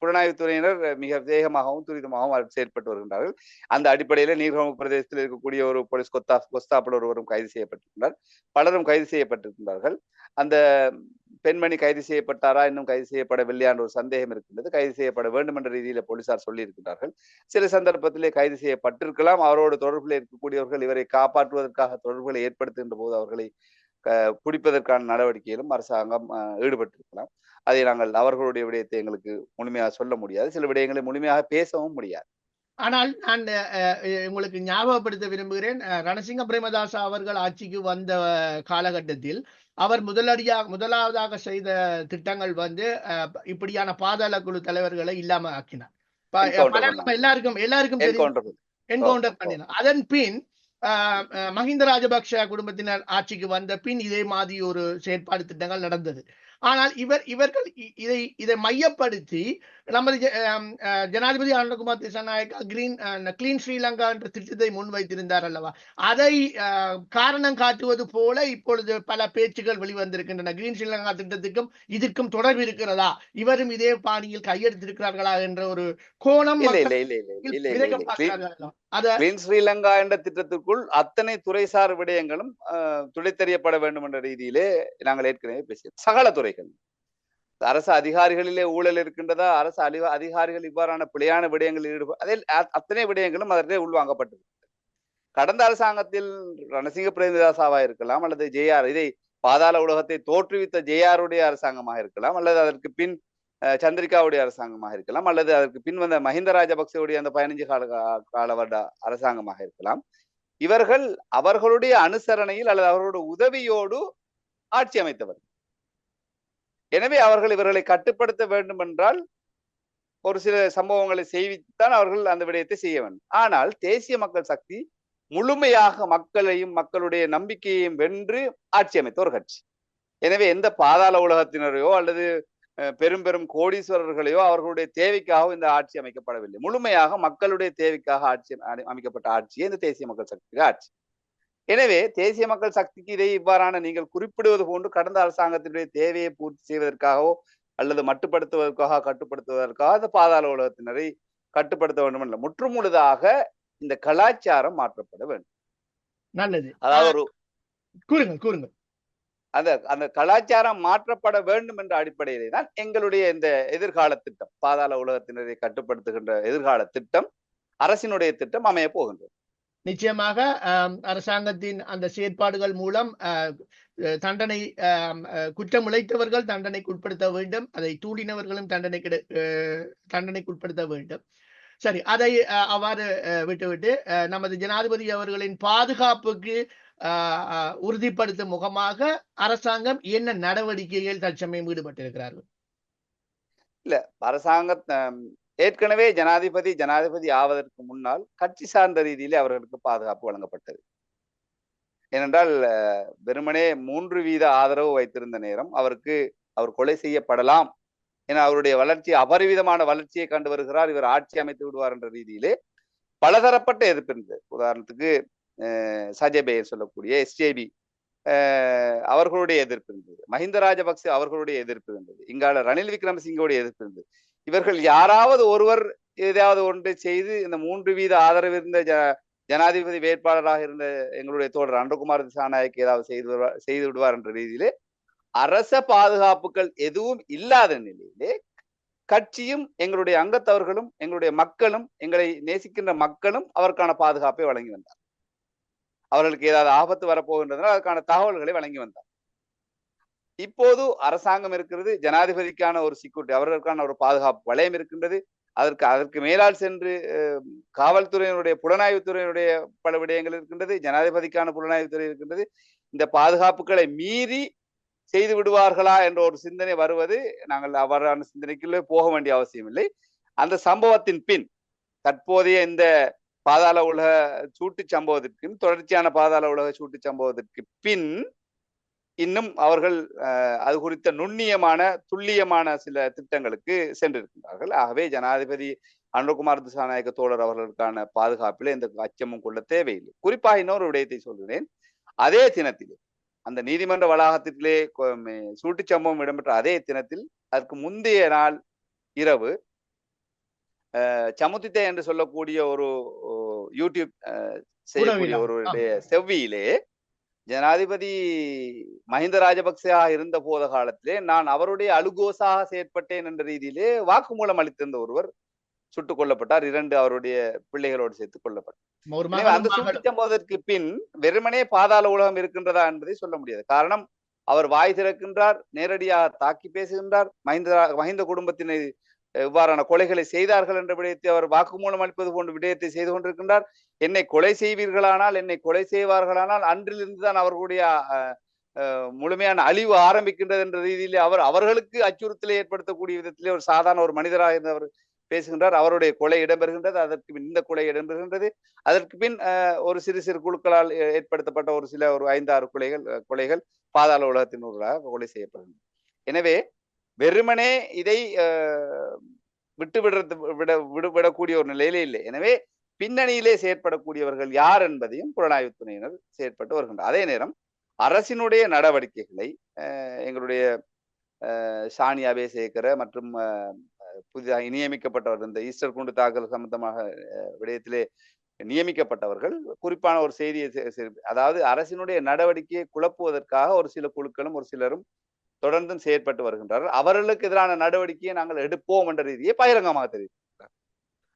புலனாய்வுத்துறையினர் மிக வேகமாகவும் துரிதமாகவும் செயல்பட்டு வருகின்றார்கள். அந்த அடிப்படையில நீர்கோம பிரதேசத்தில் இருக்கக்கூடிய ஒரு போலீஸ் கொத்தா கொஸ்தாப்பில் ஒருவரும் கைது செய்யப்பட்டிருக்கிறார் பலரும் கைது செய்யப்பட்டிருக்கின்றார்கள். அந்த பெண்மணி கைது செய்யப்பட்டாரா? இன்னும் கைது செய்யப்படவில்லையா என்ற ஒரு சந்தேகம் இருக்கின்றது. கைது செய்யப்பட வேண்டும் என்ற ரீதியில போலீசார் சொல்லியிருக்கின்றார்கள். சில சந்தர்ப்பத்திலே கைது செய்யப்பட்டிருக்கலாம். அவரோடு தொடர்பில் இருக்கக்கூடியவர்கள் இவரை காப்பாற்றுவதற்காக தொடர்புகளை ஏற்படுத்துகின்ற போது அவர்களை பிடிப்பதற்கான நடவடிக்கையிலும் அரசாங்கம் அஹ், ஈடுபட்டிருக்கலாம். அதை நாங்கள் அவர்களுடைய விடயத்தை எங்களுக்கு முழுமையாக சொல்ல முடியாது. சில விடயங்களை முழுமையாக பேசவும் முடியாது. ஆனால் நான் அஹ், உங்களுக்கு ஞாபகப்படுத்த விரும்புகிறேன். ரணசிங்க பிரேமதாசா அவர்கள் ஆட்சிக்கு வந்த காலகட்டத்தில் அவர் முதலடியாக முதலாவதாக செய்த திட்டங்கள் வந்து இப்படியான பாதாள குழு தலைவர்களை இல்லாம ஆக்கினார். எல்லாருக்கும் எல்லாருக்கும் என்கவுண்டர் ஓ, ஓ. பண்ணினார். அதன் பின் மஹிந்த ராஜபக்ஷ குடும்பத்தினர் ஆட்சிக்கு வந்த பின் இதே மாதிரி ஒரு செயற்பாடு திட்டங்கள் நடந்தது. ஆனால் இவர் இவர்கள் இதை இதை மையப்படுத்தி நமது ஜனாதிபதி ஆனந்தகுமார் திசாநாயக்கா கிரீன் கிளீன் ஸ்ரீலங்கா என்ற திட்டத்தை முன்வைத்திருந்தார் அல்லவா? அதை காரணம் காட்டுவது போல இப்பொழுது பல பேச்சுகள் வெளிவந்திருக்கின்றன. கிரீன் ஸ்ரீலங்கா திட்டத்துக்கும் இதற்கும் தொடர்பு இருக்கிறதா? இவரும் இதே பாணியில் கையெடுத்திருக்கிறார்களா என்ற ஒரு கோணம் கிளீன் ஸ்ரீலங்கா என்ற திட்டத்திற்குள் அத்தனை துறைசார் விடயங்களும் அஹ், துடைத்தெறியப்பட வேண்டும் என்ற ரீதியிலே நாங்கள் ஏற்கனவே பேசியோம் சகல துறைகள். அரசு அதிகாரிகளிலே ஊழல் இருக்கின்றதா? அரசு அலி- அதிகாரிகள் இவ்வாறான பிழையான விடயங்களில் ஈடுபடும் அதில் அத்தனை விடயங்களும் அதற்கே உள்வாங்கப்பட்டது கடந்த அரசாங்கத்தில் ரணசிங்க பிரேமதாசாவா இருக்கலாம் அல்லது ஜேஆர் இதை பாதாள உலகத்தை தோற்றுவித்த ஜேஆருடைய அரசாங்கமாக இருக்கலாம் அல்லது அதற்கு பின் சந்திரிகாவுடைய அரசாங்கமாக இருக்கலாம் அல்லது அதற்கு பின் வந்த மஹிந்த ராஜபக்சவுடைய அந்த பதினஞ்சு கால கால வருட அரசாங்கமாக இருக்கலாம். இவர்கள் அவர்களுடைய அனுசரணையில் அல்லது அவர்களுடைய உதவியோடு ஆட்சி அமைத்தவர். எனவே அவர்கள் இவர்களை கட்டுப்படுத்த வேண்டும் என்றால் ஒரு சில சம்பவங்களை செய்வித்தான் அவர்கள் அந்த விடயத்தை செய்ய வேண்டும். ஆனால் தேசிய மக்கள் சக்தி முழுமையாக மக்களையும் மக்களுடைய நம்பிக்கையையும் வென்று ஆட்சி அமைத்த ஒரு கட்சி. எனவே எந்த பாதாள உலகத்தினரையோ அல்லது பெரும் பெரும் கோடீஸ்வரர்களையோ அவர்களுடைய தேவைக்காக இந்த ஆட்சி அமைக்கப்படவில்லை. முழுமையாக மக்களுடைய தேவைக்காக ஆட்சி அமைக்கப்பட்ட ஆட்சியே இந்த தேசிய மக்கள் சக்தி ஆட்சி. எனவே தேசிய மக்கள் சக்திக்கு இதை இவ்வாறான நீங்கள் குறிப்பிடுவது போன்று கடந்த அரசாங்கத்தினுடைய தேவையை பூர்த்தி செய்வதற்காகவோ அல்லது மட்டுப்படுத்துவதற்காக கட்டுப்படுத்துவதற்காக இந்த பாதாள உலகத்தினரை கட்டுப்படுத்த வேண்டும் அல்ல. முற்றுமுழுதாக இந்த கலாச்சாரம் மாற்றப்பட வேண்டும். நல்லது. அதாவது ஒரு கூறுங்கள் கூறுங்கள். அந்த அந்த கலாச்சாரம் மாற்றப்பட வேண்டும் என்ற அடிப்படையிலே தான் எங்களுடைய இந்த எதிர்கால திட்டம் பாதாள உலகத்தினரை கட்டுப்படுத்துகின்ற எதிர்கால திட்டம் அரசினுடைய திட்டம் அமைய போகின்றது. நிச்சயமாக அரசாங்கத்தின் அந்த செயற்பாடுகள் மூலம் அஹ், தண்டனை அஹ், குற்றம் இழைத்தவர்கள் தண்டனைக்கு உட்படுத்த வேண்டும். அதை தூண்டினவர்களும் தண்டனை தண்டனைக்கு உட்படுத்த வேண்டும். சரி அதை அஹ், அவ்வாறு விட்டுவிட்டு அஹ், நமது ஜனாதிபதி அவர்களின் பாதுகாப்புக்கு அஹ், உறுதிப்படுத்தும் முகமாக அரசாங்கம் என்ன நடவடிக்கைகள் தற்சமயம் ஈடுபட்டிருக்கிறார்கள்? அரசாங்க அஹ், ஏற்கனவே ஜனாதிபதி ஜனாதிபதி ஆவதற்கு முன்னால் கட்சி சார்ந்த ரீதியிலே அவர்களுக்கு பாதுகாப்பு வழங்கப்பட்டது. ஏனென்றால் வெறுமனே மூன்று வீத ஆதரவு வைத்திருந்த நேரம் அவருக்கு அவர் கொலை செய்யப்படலாம் என அவருடைய வளர்ச்சி அபரிவிதமான வளர்ச்சியை கண்டு வருகிறார். இவர் ஆட்சி அமைத்து விடுவார் என்ற ரீதியிலே பலதரப்பட்ட எதிர்ப்பு இருந்தது. உதாரணத்துக்கு அஹ், சொல்லக்கூடிய எஸ்ஜேபி அவர்களுடைய எதிர்ப்பு இருந்தது. மஹிந்த ராஜபக்சே அவர்களுடைய எதிர்ப்பு இருந்தது. இங்கால ரணில் விக்ரமசிங்கோடைய எதிர்ப்பு இருந்தது. இவர்கள் யாராவது ஒருவர் ஏதாவது ஒன்றை செய்து இந்த மூன்று வீத ஆதரவு இருந்த ஜ ஜனாதிபதி வேட்பாளராக இருந்த எங்களுடைய தோழர் அன்றகுமார் திசாநாயக்கு ஏதாவது செய்து வருவார் செய்து விடுவார் என்ற ரீதியிலே அரச பாதுகாப்புகள் எதுவும் இல்லாத நிலையிலே கட்சியும் எங்களுடைய அங்கத்தவர்களும் எங்களுடைய மக்களும் எங்களை நேசிக்கின்ற மக்களும் அவருக்கான பாதுகாப்பை வழங்கி வந்தார் அவர்களுக்கு ஏதாவது ஆபத்து வரப்போகின்றதுனால் அதற்கான தகவல்களை வழங்கி வந்தார் இப்போது அரசாங்கம் இருக்கிறது ஜனாதிபதிக்கான ஒரு செக்யூரிட்டி அவர்களுக்கான ஒரு பாதுகாப்பு வளையம் இருக்கின்றது. அதற்கு அதற்கு மேலால் சென்று காவல்துறையினுடைய புலனாய்வுத்துறையினுடைய பல விடயங்கள் இருக்கின்றது ஜனாதிபதிக்கான புலனாய்வுத்துறை இருக்கின்றது. இந்த பாதுகாப்புகளை மீறி செய்து விடுவார்களா என்ற ஒரு சிந்தனை வருவது நாங்கள் அவ்வாறான சிந்தனைக்குள்ளே போக வேண்டிய அவசியம் இல்லை. அந்த சம்பவத்தின் பின் தற்போதைய இந்த பாதாள உலக சூட்டு சம்பவத்திற்கும் தொடர்ச்சியான பாதாள உலக சூட்டு சம்பவத்திற்கு பின் இன்னும் அவர்கள் அது குறித்த நுண்ணியமான துல்லியமான சில திட்டங்களுக்கு சென்றிருக்கின்றார்கள். ஆகவே ஜனாதிபதி அனுகுமார் திசாநாயக்க தோழர் அவர்களுக்கான பாதுகாப்பில் எந்த அச்சமும் கொள்ள தேவையில்லை. குறிப்பாக இன்னொரு விடயத்தை சொல்கிறேன். அதே தினத்திலே அந்த நீதிமன்ற வளாகத்திலே சூட்டுச் சம்பவம் இடம்பெற்ற அதே தினத்தில் அதற்கு முந்தைய நாள் இரவு சமுத்தித்தை என்று சொல்லக்கூடிய ஒரு யூடியூப் செய்யக்கூடிய. ஒரு செவ்வியிலே ஜனாதிபதி மஹிந்த ராஜபக்சேயாக இருந்த போத காலத்திலே நான் அவருடைய அலுகோசாக செயற்பட்டேன் என்ற ரீதியிலே வாக்குமூலம் அளித்திருந்த ஒருவர் சுட்டுக் கொல்லப்பட்டார். இரண்டு அவருடைய பிள்ளைகளோடு சேர்த்து கொல்லப்பட்டார். அந்த சுட்டுச் சம்பவத்திற்கு பின் வெறுமனே பாதாள உலகம் இருக்கின்றதா என்பதை சொல்ல முடியாது. காரணம் அவர் வாய் திறக்கின்றார் நேரடியாக தாக்கி பேசுகின்றார். மஹிந்த மஹிந்த குடும்பத்தினை இவ்வாறான கொலைகளை செய்தார்கள் என்ற விடயத்தை அவர் வாக்குமூலம் அளிப்பது போன்ற விடயத்தை செய்து கொண்டிருக்கின்றார். என்னை கொலை செய்வீர்களானால் என்னை கொலை செய்வார்களானால் அன்றிலிருந்து தான் அவர்களுடைய அஹ், அஹ், முழுமையான அழிவு ஆரம்பிக்கின்றது என்ற ரீதியிலே அவர் அவர்களுக்கு அச்சுறுத்தலை ஏற்படுத்தக்கூடிய விதத்திலே ஒரு சாதாரண ஒரு மனிதராக இருந்தவர் பேசுகின்றார். அவருடைய கொலை இடம்பெறுகின்றது. அதற்கு பின் இந்த கொலை இடம்பெறுகின்றது. அதற்கு பின் ஒரு சிறு சிறு குழுக்களால் ஏற்படுத்தப்பட்ட ஒரு சில ஒரு ஐந்தாறு கொலைகள் கொலைகள் பாதாள உலகத்தினூடாக கொலை செய்யப்படுகின்றன. எனவே வெறுமனே இதை விட்டு விடுறது விட விடுவிடக்கூடிய ஒரு நிலையிலே இல்லை. எனவே பின்னணியிலே செயற்படக்கூடியவர்கள் யார் என்பதையும் புலனாய்வுத்துறையினர் செயற்பட்டு வருகின்றனர். அதே நேரம் அரசினுடைய நடவடிக்கைகளை அஹ், எங்களுடைய அஹ், சானியா அபேசேகர மற்றும் அஹ், புதிதாக நியமிக்கப்பட்டவர் இந்த ஈஸ்டர் குண்டு தாக்கல் சம்பந்தமாக விடயத்திலே நியமிக்கப்பட்டவர்கள் குறிப்பான ஒரு செய்தியை அதாவது அரசினுடைய நடவடிக்கையை குழப்புவதற்காக ஒரு சில குழுக்களும் ஒரு சிலரும் தொடர்ந்தும் செயற்பட்டு வருகின்றார்கள். அவர்களுக்கு எதிரான நடவடிக்கையை நாங்கள் எடுப்போம் என்ற ரீதியை பகிரங்கமாக தெரிவித்திருக்கிறார்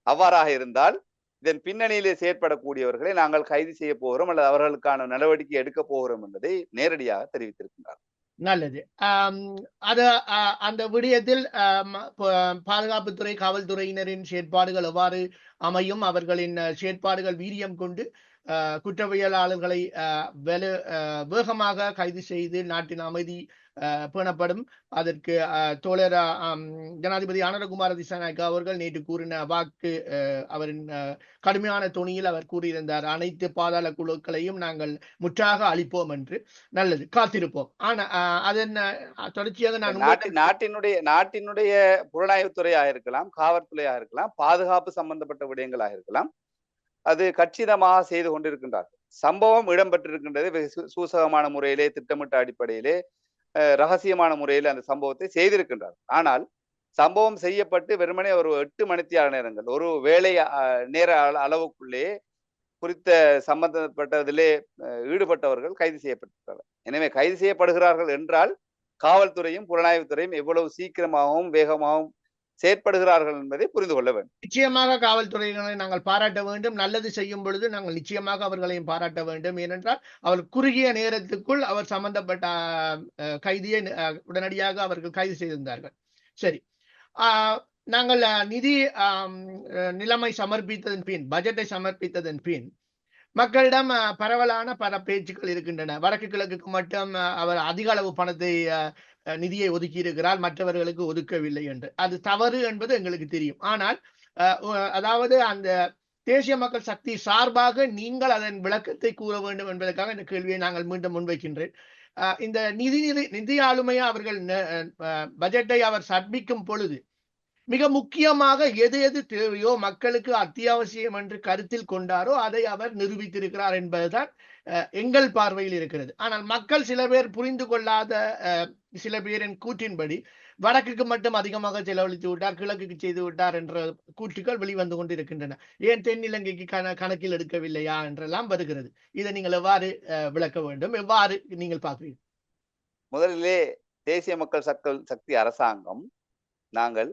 அவ்வாறாக இருந்தால் இதன் பின்னணியிலே செயற்படக்கூடியவர்களை நாங்கள் கைது செய்ய போகிறோம் அல்லது அவர்களுக்கான நடவடிக்கை எடுக்க போகிறோம் என்பதை நேரடியாக தெரிவித்திருக்கின்றார். நல்லது. அது அந்த விடயத்தில் பாதுகாப்புத்துறை காவல்துறையினரின் செயற்பாடுகள் எவ்வாறு அமையும்? அவர்களின் செயற்பாடுகள் வீரியம் கொண்டு குற்றவியலாளர்களை அ, வேகமாக கைது செய்து நாட்டின் அமைதி பேணப்படும். அதற்கு தோழர் ஜனாதிபதி ஆனந்தகுமார திசாநாயக்கா அவர்கள் நேற்று கூறின வாக்கு அவரின் கடுமையான துணியில் அவர் கூறியிருந்தார். அனைத்து பாதாள குழுக்களையும் நாங்கள் முற்றாக அழிப்போம் என்று. நல்லது காத்திருப்போம். ஆனா அதன் தொடர்ச்சியாக நான் நாட்டினுடைய நாட்டினுடைய புலனாய்வுத்துறையாக இருக்கலாம் காவல்துறையாக இருக்கலாம் பாதுகாப்பு சம்பந்தப்பட்ட விடயங்களாக இருக்கலாம் அது கச்சிதமாக செய்து கொண்டிருக்கின்றார் சம்பவம் இடம்பெற்றிருக்கின்றது வெகு சூசகமான முறையிலே திட்டமிட்ட அடிப்படையிலே ரகசியமான முறையில் அந்த சம்பவத்தை செய்திருக்கின்றார். ஆனால் சம்பவம் செய்யப்பட்டு வெறுமனே ஒரு எட்டு மணித்தியால நேரங்கள் ஒரு வேலை நேர அள- அளவுக்குள்ளே குறித்த சம்பந்தப்பட்டதிலே ஈடுபட்டவர்கள் கைது செய்யப்பட்டுள்ளனர். எனவே கைது செய்யப்படுகிறார்கள் என்றால் காவல்துறையும் புலனாய்வுத்துறையும் எவ்வளவு சீக்கிரமாகவும் வேகமாகவும் செயற்படுகிறார்கள் என்பதை புரிந்து கொள்ள வேண்டும். நிச்சயமாக காவல்துறையினரை நாங்கள் பாராட்ட வேண்டும். நல்லது செய்யும் பொழுது நாங்கள் நிச்சயமாக அவர்களையும் பாராட்ட வேண்டும். ஏனென்றால் அவர் குறுகிய நேரத்துக்குள் அவர் சம்பந்தப்பட்ட கைதியை உடனடியாக அவர்கள் கைது செய்திருந்தார்கள். சரி. ஆஹ், நாங்கள் நிதி அஹ், நிலைமை சமர்ப்பித்ததன் பின் பட்ஜெட்டை சமர்ப்பித்ததன் பின் மக்களிடம் பரவலான பல பேச்சுக்கள் இருக்கின்றன. வடக்கு கிழக்குக்கு மட்டும் அவர் அதிக அளவு பணத்தை அஹ், நிதியை ஒதுக்கியிருக்கிறார் மற்றவர்களுக்கு ஒதுக்கவில்லை என்று. அது தவறு என்பது எங்களுக்கு தெரியும். ஆனால் அதாவது அந்த தேசிய மக்கள் சக்தி சார்பாக நீங்கள் அதன் விளக்கத்தை கூற வேண்டும் என்பதற்காக இந்த கேள்வியை நாங்கள் மீண்டும் முன்வைக்கின்றேன். இந்த நிதி நிதி- நிதி ஆளுமையை அவர்கள் பட்ஜெட்டை அவர் சமர்ப்பிக்கும் பொழுது மிக முக்கியமாக எது எது தேவையோ மக்களுக்கு அத்தியாவசியம் என்று கருத்தில் கொண்டாரோ அதை அவர் நிரூபித்திருக்கிறார் என்பதுதான் அஹ், எங்கள் பார்வையில் இருக்கிறது. ஆனால் மக்கள் சில பேர் புரிந்து கொள்ளாத அஹ், சில பேரின் கூற்றின்படி வடக்குக்கு மட்டும் அதிகமாக செலவழித்து விட்டார் கிழக்குக்கு செய்து விட்டார் என்ற கூற்றுக்கள் வெளிவந்து கொண்டிருக்கின்றன. ஏன் தென்னிலங்கைக்கு கண கணக்கில் எடுக்கவில்லையா என்றெல்லாம் வருகிறது. இதை நீங்கள் எவ்வாறு அஹ், விளக்க வேண்டும்? எவ்வாறு நீங்கள் பார்க்கிறீர்கள்? முதலிலே தேசிய மக்கள் சக்கள் சக்தி அரசாங்கம் நாங்கள்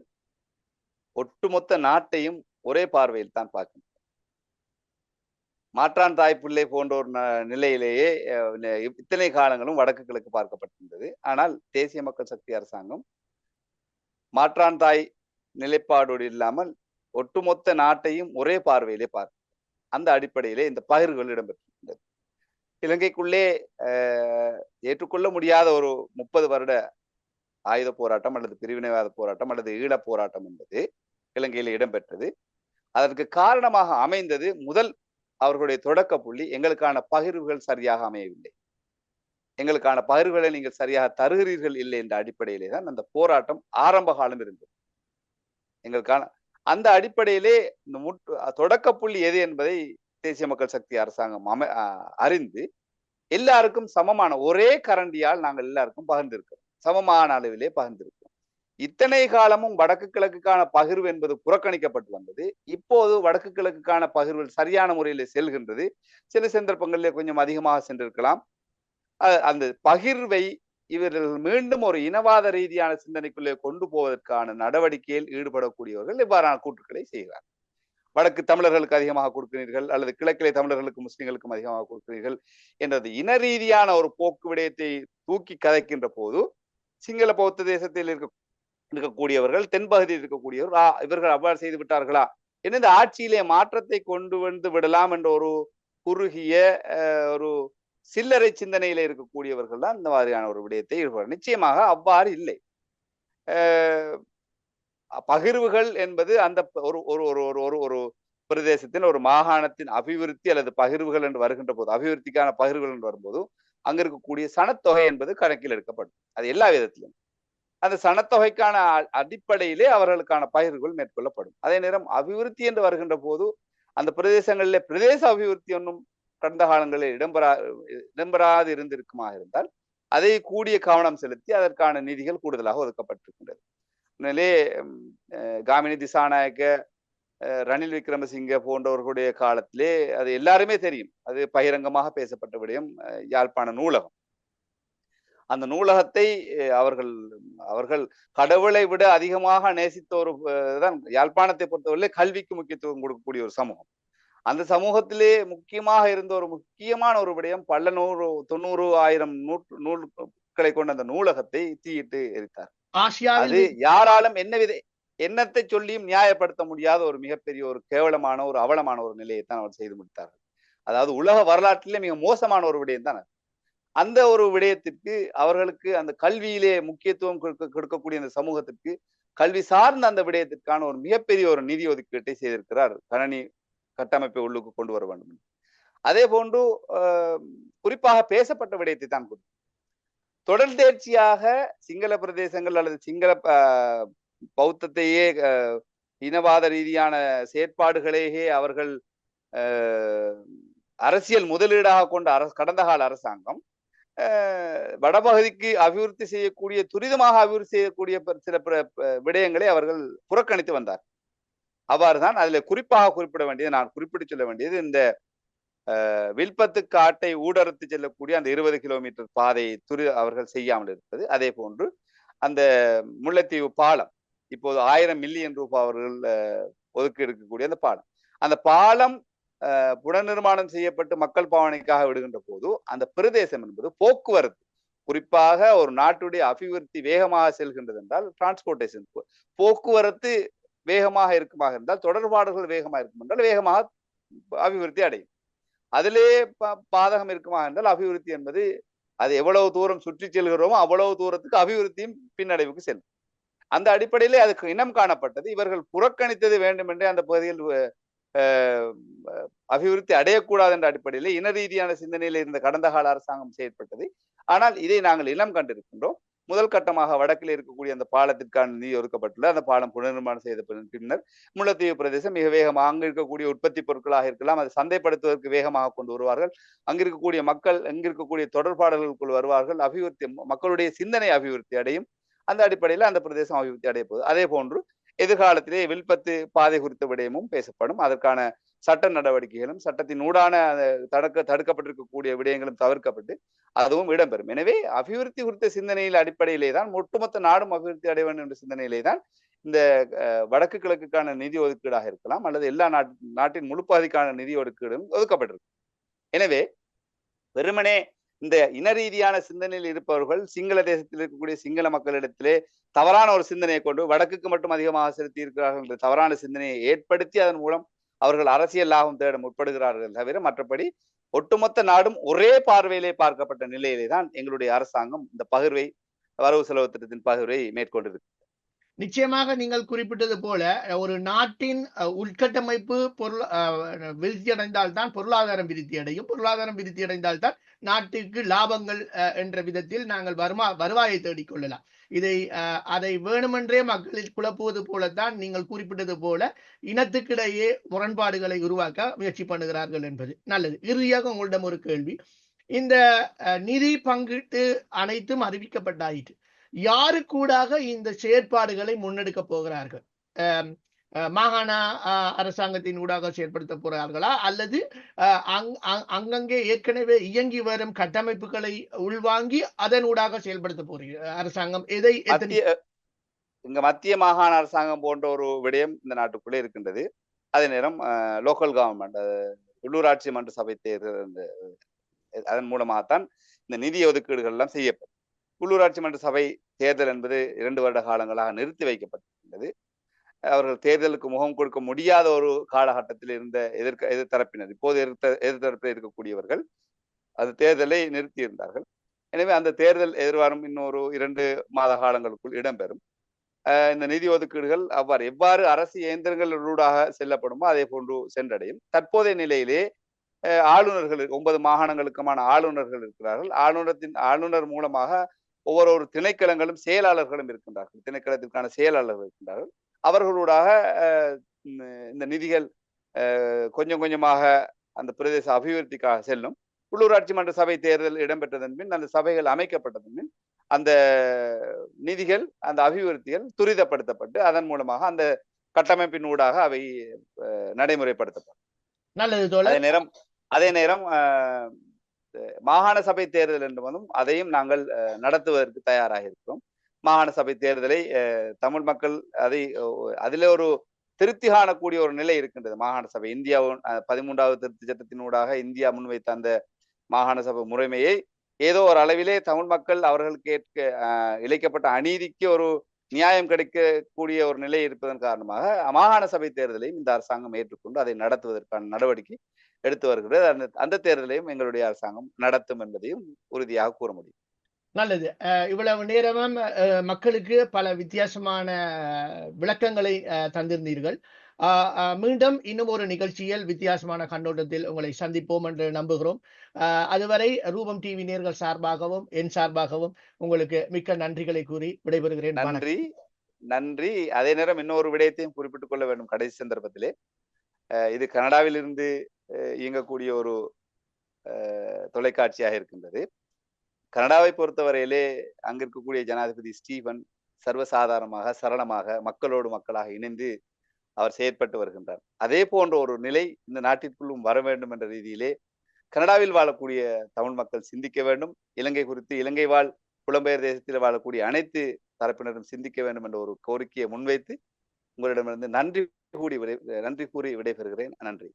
ஒட்டுமொத்த நாட்டையும் ஒரே பார்வையில் தான் பார்க்கணும். மாற்றான் தாய் போன்ற ஒரு ந- நிலையிலேயே இத்தனை காலங்களும் வடக்கு கிழக்கு பார்க்கப்பட்டிருந்தது. ஆனால் தேசிய மக்கள் சக்தி அரசாங்கம் மாற்றான் தாய் நிலைப்பாடோடு இல்லாமல் ஒட்டுமொத்த நாட்டையும் ஒரே பார்வையிலே பார்க்கும் அந்த அடிப்படையிலே இந்த பகிர்வுகள் இடம்பெற்றிருந்தது. இலங்கைக்குள்ளே ஏற்றுக்கொள்ள முடியாத ஒரு முப்பது வருட ஆயுத போராட்டம் அல்லது பிரிவினைவாத போராட்டம் அல்லது ஈழப் போராட்டம் என்பது இலங்கையில் இடம்பெற்றது. அதற்கு காரணமாக அமைந்தது முதல் அவர்களுடைய தொடக்க புள்ளி எங்களுக்கான பகிர்வுகள் சரியாக அமையவில்லை. எங்களுக்கான பகிர்வுகளை நீங்கள் சரியாக தருகிறீர்கள் இல்லை என்ற அடிப்படையிலே தான் அந்த போராட்டம் ஆரம்ப காலம் இருந்தது. எங்களுக்கான அந்த அடிப்படையிலே இந்த முற்று தொடக்க புள்ளி எது என்பதை தேசிய மக்கள் சக்தி அரசாங்கம் அமை அஹ் அறிந்து எல்லாருக்கும் சமமான ஒரே கரண்டியால் நாங்கள் எல்லாருக்கும் பகிர்ந்திருக்கிறோம். சமமான அளவிலே பகிர்ந்திருக்கிறோம். இத்தனை காலமும் வடக்கு கிழக்குக்கான பகிர்வு என்பது புறக்கணிக்கப்பட்டு வந்தது. இப்போது வடக்கு கிழக்குக்கான பகிர்வு சரியான முறையில் செல்கின்றது. சில சந்தர்ப்பங்களிலே கொஞ்சம் அதிகமாக சென்றிருக்கலாம். அந்த பகிர்வை இவர்கள் மீண்டும் ஒரு இனவாத ரீதியான சிந்தனைக்குள்ளே கொண்டு போவதற்கான நடவடிக்கையில் ஈடுபடக்கூடியவர்கள் இவ்வாறான கூற்றுக்களை செய்கிறார் வடக்கு தமிழர்களுக்கு அதிகமாக கொடுக்கிறீர்கள் அல்லது கிழக்கிலே தமிழர்களுக்கு முஸ்லிம்களுக்கும் அதிகமாக கொடுக்கிறீர்கள் என்றது இன ரீதியான ஒரு போக்கு விடயத்தை தூக்கி கதைக்கின்ற போது சிங்கள பௌத்த தேசத்தில் இருக்க இருக்கக்கூடியவர்கள் தென்பகுதியில் இருக்கக்கூடியவர் "ஆ, இவர்கள் அவ்வாறு செய்து விட்டார்களா? என்ன இந்த ஆட்சியிலே மாற்றத்தை கொண்டு வந்து விடலாம் என்ற ஒரு குறுகிய ஒரு சில்லறை சிந்தனையில இருக்கக்கூடியவர்கள் தான் இந்த மாதிரியான ஒரு விடயத்தை ஈடுபடுறார் நிச்சயமாக அவ்வாறு இல்லை. பகிர்வுகள் என்பது அந்த ஒரு ஒரு ஒரு ஒரு ஒரு ஒரு பிரதேசத்தின் ஒரு மாகாணத்தின் அபிவிருத்தி அல்லது பகிர்வுகள் என்று வருகின்ற போது அபிவிருத்திக்கான பகிர்வுகள் என்று வரும்போது அங்க இருக்கக்கூடிய சனத்தொகை என்பது கணக்கில் எடுக்கப்படும். அது எல்லா விதத்திலும். அந்த சனத்தொகைக்கான அ- அடிப்படையிலே அவர்களுக்கான பயிர்கள் மேற்கொள்ளப்படும். அதே நேரம் அபிவிருத்தி என்று வருகின்ற போது அந்த பிரதேசங்களிலே பிரதேச அபிவிருத்தி ஒன்றும் கடந்த காலங்களில் இடம்பெறா இடம்பெறாது இருந்திருக்குமாக இருந்தால் அதை கூடிய கவனம் செலுத்தி அதற்கான நிதிகள் கூடுதலாக ஒதுக்கப்பட்டிருக்கின்றது. உண்மையிலே காமினி திசாநாயக்க ரணில் விக்ரமசிங்க போன்றவர்களுடைய காலத்திலே அது எல்லாருமே தெரியும். அது பகிரங்கமாக பேசப்பட்ட விடயம் யாழ்ப்பாண நூலகம். அந்த நூலகத்தை அவர்கள் அவர்கள் கடவுளை விட அதிகமாக நேசித்த ஒரு தான் யாழ்ப்பாணத்தை பொறுத்தவரை கல்விக்கு முக்கியத்துவம் கொடுக்கக்கூடிய ஒரு சமூகம். அந்த சமூகத்திலே முக்கியமாக இருந்த ஒரு முக்கியமான ஒரு விடயம் பல நூறு தொண்ணூறு ஆயிரம் நூற்று நூல்களை கொண்ட அந்த நூலகத்தை தீயிட்டு எரித்தார். அது யாராலும் என்ன வித எண்ணத்தை சொல்லியும் நியாயப்படுத்த முடியாத ஒரு மிகப்பெரிய ஒரு கேவலமான ஒரு அவலமான ஒரு நிலையை தான் அவர் செய்து முடித்தார்கள். அதாவது உலக வரலாற்றிலே மிக மோசமான ஒரு விடயம் தான். அந்த ஒரு விடயத்திற்கு அவர்களுக்கு அந்த கல்வியிலே முக்கியத்துவம் கொடுக்க கொடுக்கக்கூடிய அந்த சமூகத்திற்கு கல்வி சார்ந்த அந்த விடயத்திற்கான ஒரு மிகப்பெரிய ஒரு நிதி ஒதுக்கீட்டை செய்திருக்கிறார் கணனி கட்டமைப்பை உள்ளுக்கு கொண்டு வர வேண்டும் அதே போன்று ஆஹ், குறிப்பாக பேசப்பட்ட விடயத்தை தான் கொடுத்தார். தொடர் தேர்ச்சியாக சிங்கள பிரதேசங்கள் அல்லது சிங்கள பௌத்தத்தையே ஆஹ், இனவாத ரீதியான செயற்பாடுகளையே அவர்கள் ஆஹ், அரசியல் முதலீடாக கொண்ட அரசு கடந்த கால அரசாங்கம் வடபகுதிக்கு அபிவிருத்தி செய்யக்கூடிய துரிதமாக அபிவிருத்தி செய்யக்கூடிய சில விடயங்களை அவர்கள் புறக்கணித்து வந்தார். அவ்வாறு தான் அதுல குறிப்பாக குறிப்பிட வேண்டியது நான் குறிப்பிட்டு சொல்ல வேண்டியது இந்த ஆஹ், வில்பத்து காட்டை ஊடறுத்து செல்லக்கூடிய அந்த இருபது கிலோமீட்டர் பாதையை துரி அவர்கள் செய்யாமல் இருப்பது. அதே போன்று அந்த முல்லைத்தீவு பாலம் இப்போது ஆயிரம் மில்லியன் ரூபாய் அவர்கள் ஒதுக்கி எடுக்கக்கூடிய அந்த பாலம். அந்த பாலம் புனர்நிர்மாணம் செய்யப்பட்டு மக்கள் பாவனைக்காக விடுகின்ற போது அந்த பிரதேசம் என்பது போக்குவரத்து குறிப்பாக ஒரு நாட்டுடைய அபிவிருத்தி வேகமாக செல்கின்றது என்றால் டிரான்ஸ்போர்ட்டேஷன் போக்குவரத்து வேகமாக இருக்குமாக இருந்தால் தொடர்பாடுகள் வேகமாக இருக்கும் என்றால் வேகமாக அபிவிருத்தி அடையும். அதிலே பா- பாதகம் இருக்குமாக என்றால் அபிவிருத்தி என்பது அது எவ்வளவு தூரம் சுற்றி செல்கிறோமோ அவ்வளவு தூரத்துக்கு அபிவிருத்தியும் பின்னடைவுக்கு செல்லும். அந்த அடிப்படையிலே அதுக்கு இனம் காணப்பட்டது. இவர்கள் புறக்கணித்தது வேண்டுமென்றே அந்த பகுதியில் அபிவிருத்தி அடையக்கூடாது என்ற அடிப்படையில் இன ரீதியான சிந்தனையில் இருந்த கடந்த கால அரசாங்கம் செயற்பட்டது. ஆனால் இதை நாங்கள் இனம் கண்டிருக்கின்றோம். முதல் கட்டமாக வடக்கில் இருக்கக்கூடிய அந்த பாலத்திற்கான நிதி ஒதுக்கப்பட்டுள்ள அந்த பாலம் புனர்நிர்மாணம் செய்த பின்னர் முல்லைத்தீவு பிரதேசம் மிக வேகமாக அங்கு இருக்கக்கூடிய உற்பத்தி பொருட்களாக இருக்கலாம் அதை சந்தைப்படுத்துவதற்கு வேகமாக கொண்டு வருவார்கள். அங்கு இருக்கக்கூடிய மக்கள் அங்கு இருக்கக்கூடிய தொடர்பாடல்களுக்குள் வருவார்கள். அபிவிருத்தி மக்களுடைய சிந்தனை அபிவிருத்தி அடையும். அந்த அடிப்படையில் அந்த பிரதேசம் அபிவிருத்தி அடைய போகுது அதே போன்று எதிர்காலத்திலே வில்பத்து பாதை குறித்த விடயமும் பேசப்படும். அதற்கான சட்ட நடவடிக்கைகளும் சட்டத்தின் ஊடான தடுக்க தடுக்கப்பட்டிருக்கக்கூடிய விடயங்களும் தவிர்க்கப்பட்டு அதுவும் இடம்பெறும். எனவே அபிவிருத்தி குறித்த சிந்தனையில் அடிப்படையிலே தான் ஒட்டுமொத்த நாடும் அபிவிருத்தி அடைய வேண்டும் என்ற சிந்தனையிலே தான் இந்த வடக்கு கிழக்குக்கான நிதி ஒதுக்கீடாக இருக்கலாம் அல்லது எல்லா நாட் நாட்டின் முழு பாதிக்கான நிதி ஒதுக்கீடும் ஒதுக்கப்பட்டிருக்கு எனவே வெறுமனே இந்த இன ரீதியான சிந்தனையில் இருப்பவர்கள் சிங்கள தேசத்தில் இருக்கக்கூடிய சிங்கள மக்களிடத்திலே தவறான ஒரு சிந்தனையை கொண்டு வடக்குக்கு மட்டும் அதிகமாக செலுத்தி இருக்கிறார்கள் என்ற தவறான சிந்தனையை ஏற்படுத்தி அதன் மூலம் அவர்கள் அரசியல் லாபம் தேட முற்படுகிறார்கள் தவிர மற்றபடி ஒட்டுமொத்த நாடும் ஒரே பார்வையிலே பார்க்கப்பட்ட நிலையிலே தான் எங்களுடைய அரசாங்கம் இந்த பகிர்வை வரவு செலவு திட்டத்தின் பகிர்வை மேற்கொண்டிருக்கு. நிச்சயமாக நீங்கள் குறிப்பிட்டது போல ஒரு நாட்டின் உட்கட்டமைப்பு உள்கட்டமைப்பு பொருள் அஹ், அடைந்தால்தான் பொருளாதாரம் விருத்தி அடையும். பொருளாதாரம் விருத்தி அடைந்தால்தான் நாட்டுக்கு லாபங்கள் என்ற விதத்தில் நாங்கள் வருமா வருவாயை தேடிக்கொள்ளலாம் இதை அஹ், அதை வேணுமென்றே மக்களில் குழப்புவது போலத்தான் நீங்கள் குறிப்பிட்டது போல இனத்துக்கிடையே முரண்பாடுகளை உருவாக்க முயற்சி பண்ணுகிறார்கள் என்பது நல்லது. இறுதியாக உங்களிடம் ஒரு கேள்வி. இந்த அஹ், நிதி பங்கீட்டு அனைத்தும் அறிவிக்கப்பட்டாயிற்று. யாருக்கூடாக இந்த செயற்பாடுகளை முன்னெடுக்க போகிறார்கள்? மாகாண அரசாங்கத்தின் ஊடாக செயற்படுத்த போகிறார்களா? அல்லது அஹ், அங்- அங்கங்கே ஏற்கனவே இயங்கி வரும் கட்டமைப்புகளை உள்வாங்கி அதன் ஊடாக செயல்படுத்த போறீங்க அரசாங்கம்? எதை இங்க மத்திய மாகாண அரசாங்கம் போன்ற ஒரு விடயம் இந்த நாட்டுக்குள்ளே இருக்கின்றது. அதே நேரம் லோக்கல் கவர்மெண்ட் உள்ளூராட்சி மன்ற சபை தேர்தல் அதன் மூலமாகத்தான் இந்த நிதி ஒதுக்கீடுகள் எல்லாம் செய்யப்படும். உள்ளூராட்சி மன்ற சபை தேர்தல் என்பது இரண்டு வருட காலங்களாக நிறுத்தி வைக்கப்பட்டிருந்தது. அவர்கள் தேர்தலுக்கு முகம் கொடுக்க முடியாத ஒரு காலகட்டத்தில் இருந்த எதிர்க்க எதிர்த்தரப்பினர் இப்போது எதிர்த்த எதிர்த்தரப்பில் இருக்கக்கூடியவர்கள் அது தேர்தலை நிறுத்தியிருந்தார்கள். எனவே அந்த தேர்தல் எதிர்வாரம் இன்னொரு இரண்டு மாத காலங்களுக்குள் இடம்பெறும். இந்த நிதி ஒதுக்கீடுகள் அவ்வாறு எவ்வாறு அரசு இயந்திரங்களூடாக செல்லப்படுமோ அதே போன்று சென்றடையும். தற்போதைய நிலையிலே ஆளுநர்கள் ஒன்பது மாகாணங்களுக்குமான ஆளுநர்கள் இருக்கிறார்கள். ஆளுநரத்தின் ஆளுநர் மூலமாக ஒவ்வொரு ஒரு திணைக்களங்களும் செயலாளர்களும் இருக்கின்றார்கள். திணைக்களத்திற்கான செயலாளர்கள் இருக்கின்றார்கள். அவர்களூடாக இந்த- நிதிகள் கொஞ்சம் கொஞ்சமாக அந்த பிரதேச அபிவிருத்திக்காக செல்லும். உள்ளூராட்சி மன்ற சபை தேர்தல் இடம்பெற்றதன் பின் அந்த சபைகள் அமைக்கப்பட்டதன் பின் அந்த நிதிகள் அந்த அபிவிருத்திகள் துரிதப்படுத்தப்பட்டு அதன் மூலமாக அந்த கட்டமைப்பின் ஊடாக அவை நடைமுறைப்படுத்தப்படும். நல்லது அதே நேரம் அதே நேரம் மாகாண சபை தேர்தல் என்பதும் அதையும் நாங்கள் நடத்துவதற்கு தயாராக இருக்கிறோம். மாகாண சபை தேர்தலை அஹ், தமிழ் மக்கள் அதை அதிலே ஒரு திருப்தி காணக்கூடிய ஒரு நிலை இருக்கின்றது. மாகாண சபை இந்தியா பதிமூன்றாவது திருத்தி சட்டத்தினூடாக இந்தியா முன்வைத்த அந்த மாகாண சபை முறைமையை ஏதோ ஒரு அளவிலே தமிழ் மக்கள் அவர்களுக்கு ஏற்க அஹ், இழைக்கப்பட்ட அநீதிக்கு ஒரு நியாயம் கிடைக்கக்கூடிய ஒரு நிலை இருப்பதன் காரணமாக மாகாண சபை தேர்தலையும் இந்த அரசாங்கம் ஏற்றுக்கொண்டு அதை நடத்துவதற்கான நடவடிக்கை எடுத்து வருகிறது. அந்த அந்த தேர்தலையும் எங்களுடைய அரசாங்கம் நடத்தும் என்பதையும் உறுதியாக கூற முடியும். நல்லது. இவ்வளவு நேரமும் மக்களுக்கு பல வித்தியாசமான விளக்கங்களை தந்திருந்தீர்கள். மீண்டும் இன்னும் ஒரு நிகழ்ச்சியில் வித்தியாசமான கண்ணோட்டத்தில் உங்களை சந்திப்போம் என்று நம்புகிறோம். அஹ், அதுவரை ரூபம் டிவி நேர்கள் சார்பாகவும் என் சார்பாகவும் உங்களுக்கு மிக்க நன்றிகளை கூறி விடைபெறுகிறேன். நன்றி. நன்றி. அதே நேரம் இன்னொரு விடயத்தையும் குறிப்பிட்டுக் கொள்ள வேண்டும். கடைசி சந்தர்ப்பத்திலே. இது கனடாவில் இருந்து இயங்கக்கூடிய ஒரு தொலைக்காட்சியாக இருக்கின்றது. கனடாவை பொறுத்தவரையிலே அங்கு இருக்கக்கூடிய ஜனாதிபதி ஸ்டீவன் சர்வசாதாரணமாக சரளமாக மக்களோடு மக்களாக இணைந்து அவர் செயற்பட்டு வருகின்றார். அதே போன்ற ஒரு நிலை இந்த நாட்டிற்குள்ளும் வர வேண்டும் என்ற ரீதியிலே கனடாவில் வாழக்கூடிய தமிழ் மக்கள் சிந்திக்க வேண்டும். இலங்கை குறித்து இலங்கை வாழ் புலம்பெயர் தேசத்தில் வாழக்கூடிய அனைத்து தரப்பினரும் சிந்திக்க வேண்டும் என்ற ஒரு கோரிக்கையை முன்வைத்து உங்களிடமிருந்து நன்றி கூடி விடை நன்றி கூறி விடைபெறுகிறேன். நன்றி.